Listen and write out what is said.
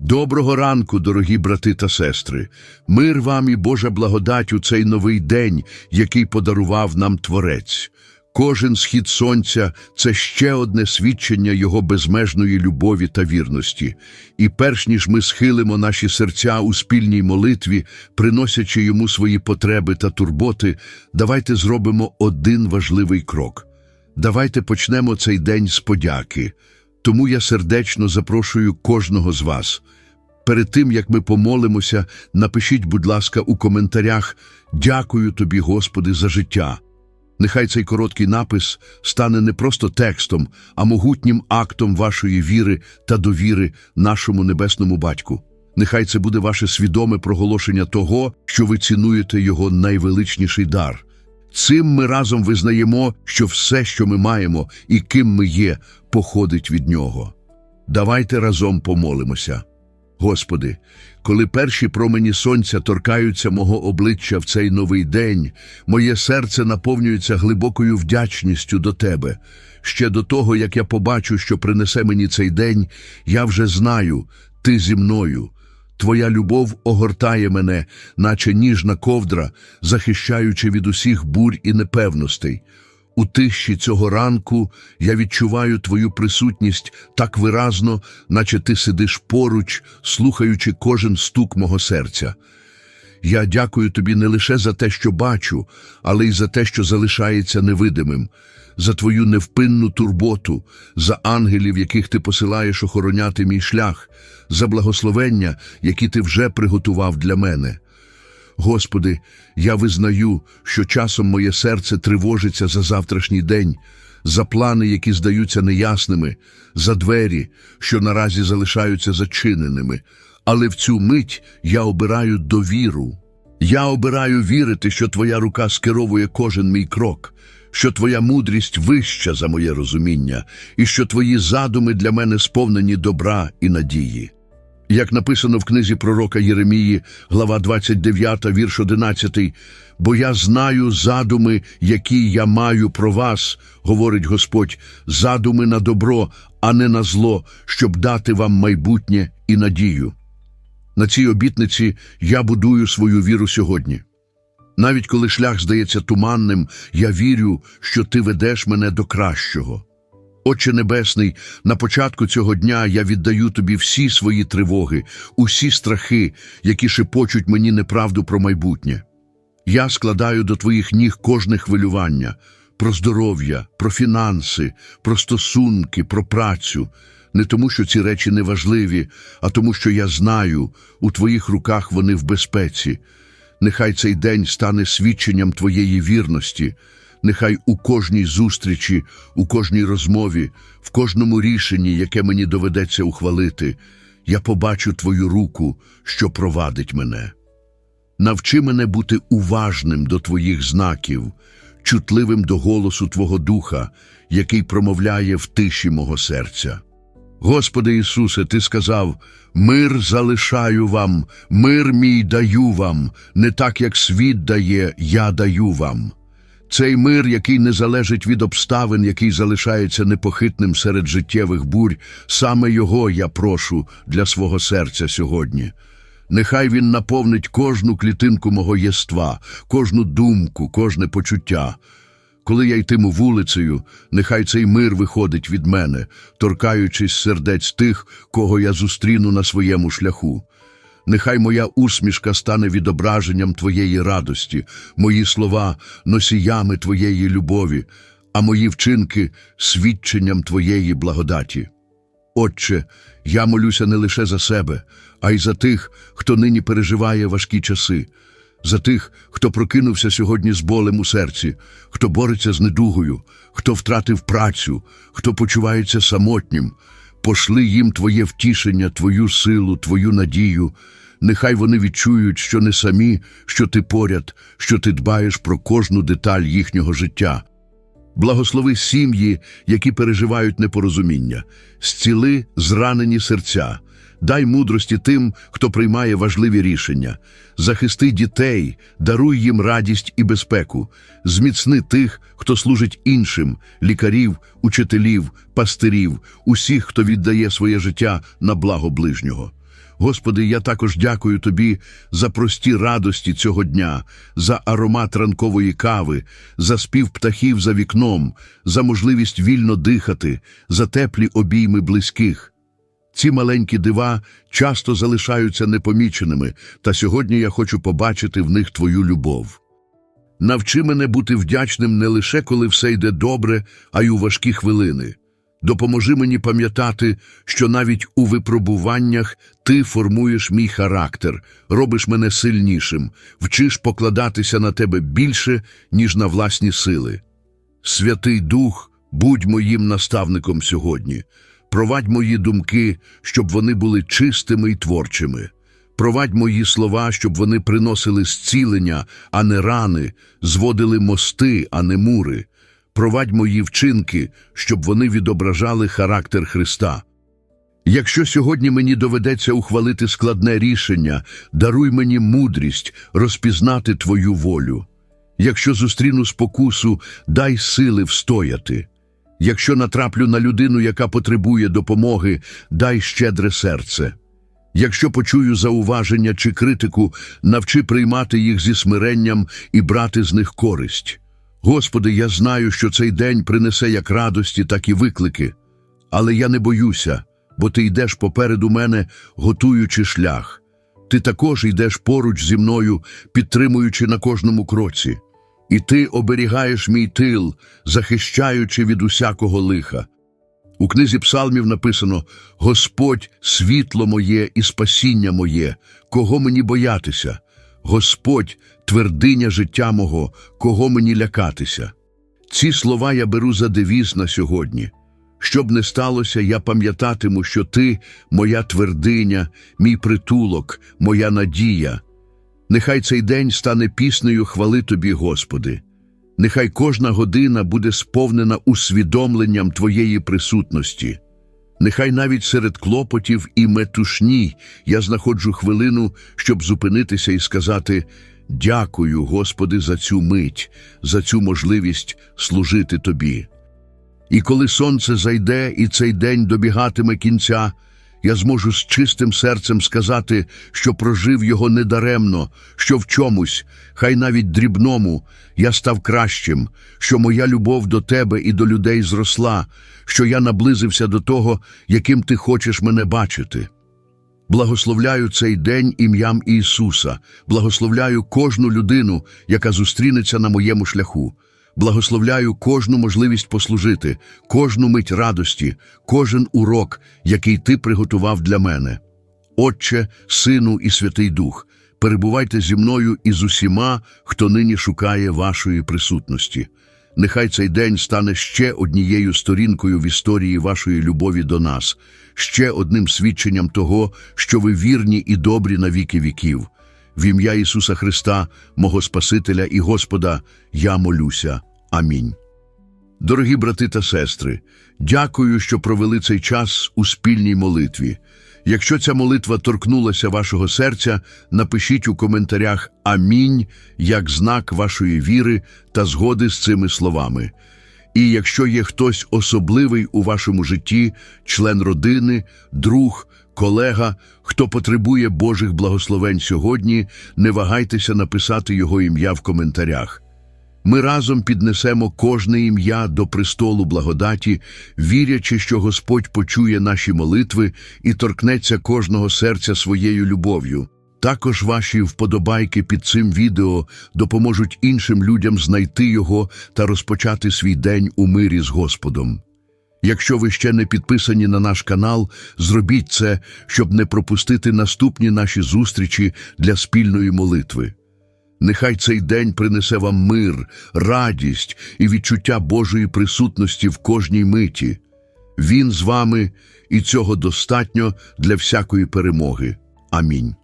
Доброго ранку, дорогі брати та сестри. Мир вам і Божа благодать у цей новий день, який подарував нам Творець. Кожен схід сонця це ще одне свідчення Його безмежної любові та вірності. І перш ніж ми схилимо наші серця у спільній молитві, приносячи йому свої потреби та турботи, давайте зробимо один важливий крок. Давайте почнемо цей день з подяки. Тому я сердечно запрошую кожного з вас. Перед тим, як ми помолимося, напишіть, будь ласка, у коментарях «Дякую тобі, Господи, за життя». Нехай цей короткий напис стане не просто текстом, а могутнім актом вашої віри та довіри нашому небесному батьку. Нехай це буде ваше свідоме проголошення того, що ви цінуєте його найвеличніший дар. Цим ми разом визнаємо, що все, що ми маємо і ким ми є, походить від нього. Давайте разом помолимося. Господи, коли перші промені сонця торкаються мого обличчя в цей новий день, моє серце наповнюється глибокою вдячністю до Тебе. Ще до того, як я побачу, що принесе мені цей день, я вже знаю, Ти зі мною. Твоя любов огортає мене, наче ніжна ковдра, захищаючи від усіх бурь і непевностей. У тиші цього ранку я відчуваю твою присутність так виразно, наче ти сидиш поруч, слухаючи кожен стук мого серця. Я дякую тобі не лише за те, що бачу, але й за те, що залишається невидимим, за твою невпинну турботу, за ангелів, яких ти посилаєш охороняти мій шлях, за благословення, які ти вже приготував для мене. Господи, я визнаю, що часом моє серце тривожиться за завтрашній день, за плани, які здаються неясними, за двері, що наразі залишаються зачиненими. Але в цю мить я обираю довіру. Я обираю вірити, що Твоя рука скеровує кожен мій крок, що Твоя мудрість вища за моє розуміння, і що Твої задуми для мене сповнені добра і надії. Як написано в книзі пророка Єремії, глава 29, вірш 11, «Бо я знаю задуми, які я маю про вас, говорить Господь, задуми на добро, а не на зло, щоб дати вам майбутнє і надію». На цій обітниці я будую свою віру сьогодні. Навіть коли шлях здається туманним, я вірю, що ти ведеш мене до кращого. Отче Небесний, на початку цього дня я віддаю тобі всі свої тривоги, усі страхи, які шепочуть мені неправду про майбутнє. Я складаю до твоїх ніг кожне хвилювання про здоров'я, про фінанси, про стосунки, про працю. Не тому, що ці речі не важливі, а тому, що я знаю, у твоїх руках вони в безпеці. Нехай цей день стане свідченням твоєї вірності. Нехай у кожній зустрічі, у кожній розмові, в кожному рішенні, яке мені доведеться ухвалити, я побачу твою руку, що провадить мене. Навчи мене бути уважним до твоїх знаків, чутливим до голосу Твого Духа, який промовляє в тиші мого серця. Господи Ісусе, Ти сказав, мир залишаю вам, мир мій даю вам, не так, як світ дає, я даю вам. Цей мир, який не залежить від обставин, який залишається непохитним серед життєвих бурь, саме його я прошу для свого серця сьогодні. Нехай він наповнить кожну клітинку мого єства, кожну думку, кожне почуття. Коли я йтиму вулицею, нехай цей мир виходить від мене, торкаючись сердець тих, кого я зустріну на своєму шляху. Нехай моя усмішка стане відображенням Твоєї радості, мої слова носіями Твоєї любові, а мої вчинки свідченням Твоєї благодаті. Отче, я молюся не лише за себе, а й за тих, хто нині переживає важкі часи, за тих, хто прокинувся сьогодні з болем у серці, хто бореться з недугою, хто втратив працю, хто почувається самотнім. Пошли їм Твоє втішення, Твою силу, Твою надію. Нехай вони відчують, що не самі, що ти поряд, що ти дбаєш про кожну деталь їхнього життя. Благослови сім'ї, які переживають непорозуміння, зціли зранені серця, дай мудрості тим, хто приймає важливі рішення, захисти дітей, даруй їм радість і безпеку, зміцни тих, хто служить іншим, лікарів, учителів, пастирів, усіх, хто віддає своє життя на благо ближнього. Господи, я також дякую Тобі за прості радості цього дня, за аромат ранкової кави, за спів птахів за вікном, за можливість вільно дихати, за теплі обійми близьких. Ці маленькі дива часто залишаються непоміченими, та сьогодні я хочу побачити в них Твою любов. Навчи мене бути вдячним не лише коли все йде добре, а й у важкі хвилини. Допоможи мені пам'ятати, що навіть у випробуваннях ти формуєш мій характер, робиш мене сильнішим, вчиш покладатися на тебе більше, ніж на власні сили. Святий Дух, будь моїм наставником сьогодні. Провадь мої думки, щоб вони були чистими й творчими. Провадь мої слова, щоб вони приносили зцілення, а не рани, зводили мости, а не мури. Провадь мої вчинки, щоб вони відображали характер Христа. Якщо сьогодні мені доведеться ухвалити складне рішення, даруй мені мудрість розпізнати Твою волю. Якщо зустріну спокусу, дай сили встояти. Якщо натраплю на людину, яка потребує допомоги, дай щедре серце. Якщо почую зауваження чи критику, навчи приймати їх зі смиренням і брати з них користь. Господи, я знаю, що цей день принесе як радості, так і виклики. Але я не боюся, бо ти йдеш попереду мене, готуючи шлях. Ти також йдеш поруч зі мною, підтримуючи на кожному кроці. І ти оберігаєш мій тил, захищаючи від усякого лиха. У книзі псалмів написано Господь світло моє і спасіння моє, кого мені боятися, Господь твердиня життя мого, кого мені лякатися. Ці слова я беру за девіз на сьогодні. Щоб не сталося, я пам'ятатиму, що ти моя твердиня, мій притулок, моя надія. Нехай цей день стане піснею хвали тобі, Господи. Нехай кожна година буде сповнена усвідомленням Твоєї присутності. Нехай навіть серед клопотів і метушні я знаходжу хвилину, щоб зупинитися і сказати Дякую, Господи, за цю мить, за цю можливість служити Тобі. І коли сонце зайде і цей день добігатиме кінця, я зможу з чистим серцем сказати, що прожив його недаремно, що в чомусь, хай навіть дрібному, я став кращим, що моя любов до тебе і до людей зросла, що я наблизився до того, яким ти хочеш мене бачити. Благословляю цей день ім'ям Ісуса, благословляю кожну людину, яка зустрінеться на моєму шляху. Благословляю кожну можливість послужити, кожну мить радості, кожен урок, який ти приготував для мене. Отче, Сину і Святий Дух, перебувайте зі мною і з усіма, хто нині шукає вашої присутності. Нехай цей день стане ще однією сторінкою в історії вашої любові до нас, ще одним свідченням того, що ви вірні і добрі на віки віків. В ім'я Ісуса Христа, мого Спасителя і Господа, я молюся. Амінь. Дорогі брати та сестри, дякую, що провели цей час у спільній молитві. Якщо ця молитва торкнулася вашого серця, напишіть у коментарях Амінь як знак вашої віри та згоди з цими словами. І якщо є хтось особливий у вашому житті, член родини, друг, колега, хто потребує Божих благословень сьогодні, не вагайтеся написати його ім'я в коментарях. Ми разом піднесемо кожне ім'я до престолу благодаті, вірячи, що Господь почує наші молитви і торкнеться кожного серця своєю любов'ю. Також ваші вподобайки під цим відео допоможуть іншим людям знайти його та розпочати свій день у мирі з Господом. Якщо ви ще не підписані на наш канал, зробіть це, щоб не пропустити наступні наші зустрічі для спільної молитви. Нехай цей день принесе вам мир, радість і відчуття Божої присутності в кожній миті. Він з вами, і цього достатньо для всякої перемоги. Амінь.